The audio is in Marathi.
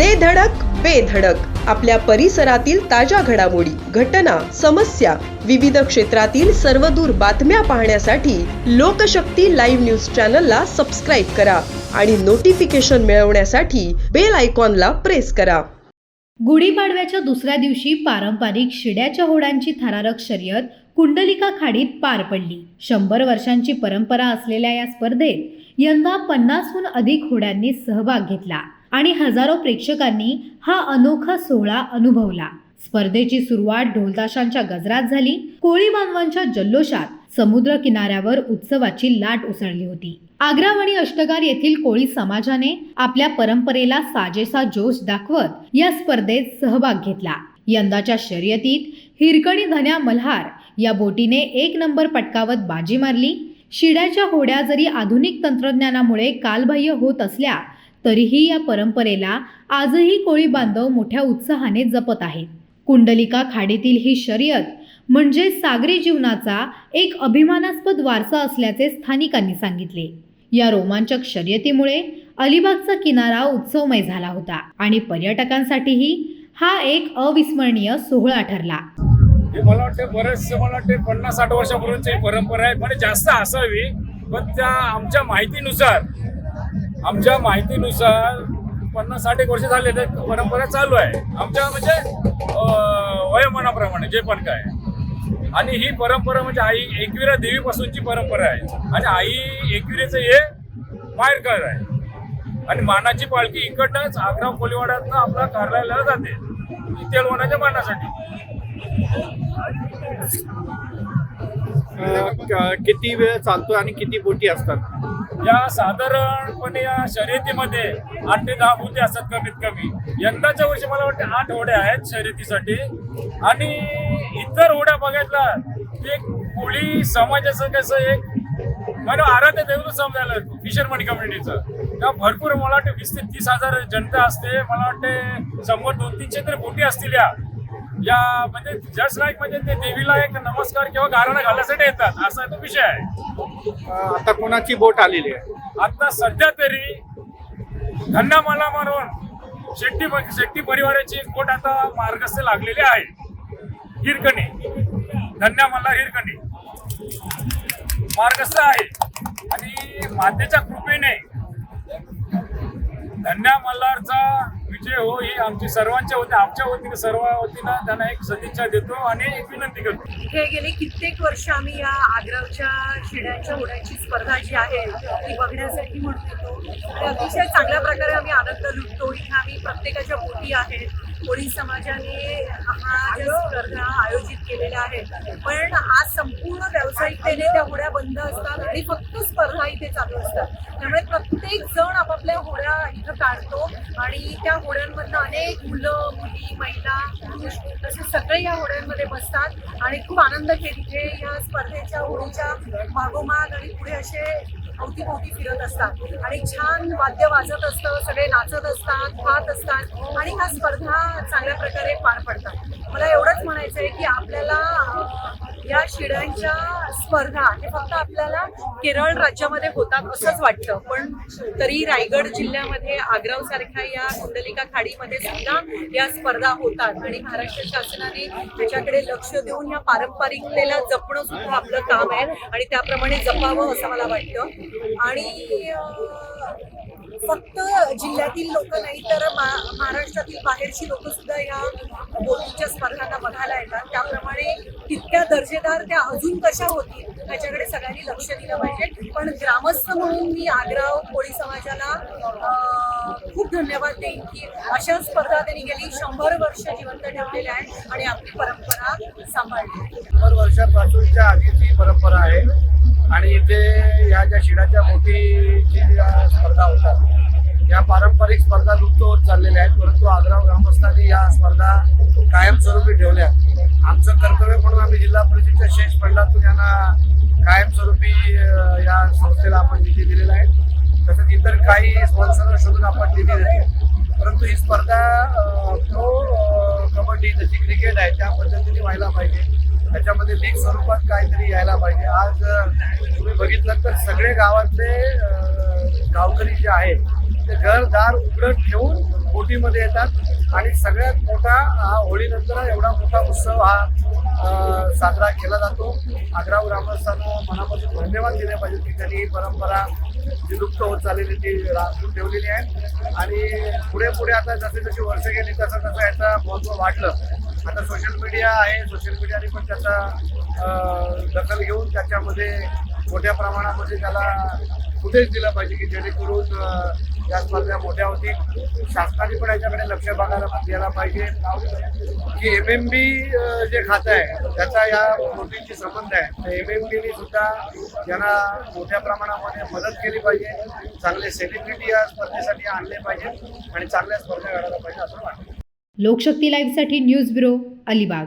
दे धडक बेधडक आपल्या परिसरातील ताज्या घडामोडी घटना समस्या विविध क्षेत्रातील सर्वदूर बातम्या पाहण्यासाठी लोकशक्ती लाईव्ह न्यूज चॅनलला सबस्क्राईब करा आणि नोटिफिकेशन मिळवण्यासाठी बेल आयकॉनला प्रेस करा. गुढीपाडव्याच्या दुसऱ्या दिवशी पारंपरिक शिड्याच्या होडांची थरारक शर्यत कुंडलिका खाडीत पार पडली. शंभर वर्षांची परंपरा असलेल्या या स्पर्धेत यंदा पन्नासहून अधिक होड्यांनी सहभाग घेतला. आणि हजारो प्रेक्षकांनी हा अनोखा सोहळा अनुभवला. स्पर्धेची सुरुवात ढोलताशांच्या गजरात झाली. कोळी बांधवांच्या जल्लोषात समुद्र किनाऱ्यावर उत्सवाची लाट उसळली होती. आग्रा आणि अष्टगार येथील कोळी समाजाने आपल्या परंपरेला साजेसा जोश दाखवत या स्पर्धेत सहभाग घेतला. यंदाच्या शर्यतीत हिरकणी धन्या मल्हार या बोटीने एक नंबर पटकावत बाजी मारली. शिड्याच्या होड्या जरी आधुनिक तंत्रज्ञानामुळे कालबाह्य होत असल्या तरीही या परंपरेला आजही कोळी बांधव मोठ्या उत्साहाने जपत आहेत. कुंडलिका खाडीतील ही शर्यत म्हणजे सागरी जीवनाचा एक अभिमानास्पद वारसा असल्याचे स्थानिकांनी सांगितले. या रोमांचक शर्यतीमुळे अलिबागचा किनारा उत्सवमय झाला होता आणि पर्यटकांसाठीही हा एक अविस्मरणीय सोहळा ठरला. मला वाटतं बरेचसे मला वाटते पन्नास साठ वर्षापूर्वीची परंपरा आहे. म्हणजे जास्त असावी पण त्या आमच्या माहितीनुसार आमच्या माहितीनुसार पन्नास साठ एक वर्ष झाले तर परंपरा चालू आहे. आमच्या म्हणजे वयोमनाप्रमाणे वयोमानाप्रमाणे जे पण काय. आणि ही परंपरा म्हणजे आई एकविरा देवीपासूनची परंपरा आहे. आणि आई एकविरेचं हे माहेरघर आहे. आणि मानाची पालखी इकडनंच आग्रा कोलीवाड्यातनं आपल्या कार्यालयाला जाते. तेलवणाच्या मानासाठी. किती वेळ चालतो आणि किती बोटी असतात? या साधारणपणे या शर्यतीमध्ये आठ ते दहा होते असतात कमीत कमी. यंदाच्या वर्षी मला वाटतं आठ होड्या आहेत शर्यतीसाठी. आणि इतर होड्या बघायला ते कोळी समाजाचं कसं एक मला आराध्य दैवत समजायला फिशरमन कम्युनिटीचं तेव्हा भरपूर मला वाटतं वीस ते तीस हजार जनता असते मला वाटते शंभर दोन तीनशे तरी बोटी असतील या. या म्हणजे जस्ट लाईक म्हणजे ते देवीला एक नमस्कार किंवा गारणं घालण्यासाठी येतात असा तो विषय आहे. आता कोणाची बोट आलेली आहे? आता सध्या तरी धन्ना मला मारून शेट्टी शेट्टी परिवाराची बोट आता मार्गस्थ लागलेली आहे. हिरकणी. धन्या मला हिरकणी. मार्गस्थ आहे. आणि मातेच्या कृपेने धन्या मल्हारचा विजय हो ही आमची सर्वांच्या वतीने आमच्या वतीने सर्व वतीनं त्यांना एक सदिच्छा देतो आणि एक विनंती करतो. हे गेले कित्येक वर्ष आम्ही या आग्राच्या शिड्यांच्या उड्याची स्पर्धा जी आहे ती बघण्यासाठी म्हणून येतो. अतिशय चांगल्या प्रकारे आम्ही आनंद लुटतो. इथे आम्ही प्रत्येकाच्या बोटी आहेत कोळी समाजाने हा ज्या स्पर्धा आयोजित केलेल्या आहेत पण आज संपूर्ण व्यावसायिकतेने त्या होड्या बंद असतात आणि फक्त स्पर्धा इथे चालू असतात. त्यामुळे प्रत्येक जण आपापल्या होड्या इथं काढतो आणि त्या होड्यांमधनं अनेक मुलं मुली महिला पुरुष तसे सगळे या होड्यांमध्ये बसतात आणि खूप आनंद घेत इथे या स्पर्धेच्या होडीच्या मागोमाग आणि पुढे असे अवतीभोवती फिरत असतात. आणि छान वाद्य वाजत असतं सगळे नाचत असतात खात असतात आणि ह्या स्पर्धा चांगल्या प्रकारे पार पडतात. मला एवढंच म्हणायचं आहे की आपल्याला या शिड्यांच्या स्पर्धा हे फक्त आपल्याला केरळ राज्यामध्ये होतात असंच वाटतं. पण तरी रायगड जिल्ह्यामध्ये आग्राव सारख्या या कुंडलिका खाडीमध्ये सुद्धा या स्पर्धा होतात. आणि महाराष्ट्र शासनाने त्याच्याकडे लक्ष देऊन या पारंपरिकतेला जपणं सुद्धा आपलं काम आहे. आणि त्याप्रमाणे जपावं असं मला वाटतं. आणि फक्त जिल्ह्यातील लोक नाही तर महाराष्ट्रातील बाहेरची लोक सुद्धा या बोटीच्या स्पर्धांना बघायला येतात. त्याप्रमाणे तितक्या दर्जेदार त्या अजून कशा होतील त्याच्याकडे सगळ्यांनी लक्ष दिलं पाहिजे. पण ग्रामस्थ म्हणून मी आग्राव कोळी समाजाला खूप धन्यवाद देईन की अशा स्पर्धा त्यांनी गेली शंभर वर्ष जिवंत ठेवलेल्या आहेत आणि आपली परंपरा सांभाळली. शंभर वर्षापासूनच्या आधीची परंपरा आहे. आणि इथे या ज्या शिडाच्या मोठीची ज्या स्पर्धा होतात या पारंपरिक स्पर्धा लुप्त होत चाललेल्या आहेत. परंतु आग्राव ग्रामस्थांनी या स्पर्धा कायमस्वरूपी ठेवल्या कायमस्वरूपी या संस्थेला आपण निधी दिलेला आहे. तसंच इतर काही स्पॉन्सर शोधून आपण निधी देतो. परंतु ही स्पर्धा प्रो कबड्डी जशी क्रिकेट आहे त्या पद्धतीने व्हायला पाहिजे. त्याच्यामध्ये लीग स्वरूपात काहीतरी यायला पाहिजे. आज तुम्ही बघितलं तर सगळे गावातले गावकरी जे आहेत ते घरदार उघडत ठेवून बोटीमध्ये येतात. आणि सगळ्यात मोठा हा होळीनंतर एवढा मोठा उत्सव हा साजरा केला जातो. आग्रा ग्रामस्थांना मनापासून धन्यवाद दिले पाहिजे की त्यांनी ही परंपरा जी लुप्त होत चाललेली ती राखून ठेवलेली आहे. आणि पुढे पुढे आता जसे जशी वर्ष गेली तसं तसं याचं महत्त्व वाढलं. आता सोशल मीडिया आहे. सोशल मीडियाने पण त्याचा दखल घेऊन त्याच्यामध्ये मोठ्या प्रमाणामध्ये त्याला फुटेज दिलं पाहिजे की जेणेकरून जास्त या मोठ्या होतील. शासनाने पण याच्याकडे लक्ष बघायला द्यायला पाहिजे. की एम एम बी जे खातं आहे त्याचा या गोष्टींशी संबंध आहे. तर एम एम बीने सुद्धा यांना मोठ्या प्रमाणामध्ये मदत केली पाहिजे चांगले सेलिब्रिटी या स्पर्धेसाठी आणले पाहिजे आणि चांगल्या स्पर्धा घडायला पाहिजे असं वाटतं. लोकशक्ती लाईव्हसाठी न्यूज ब्युरो अलिबाग.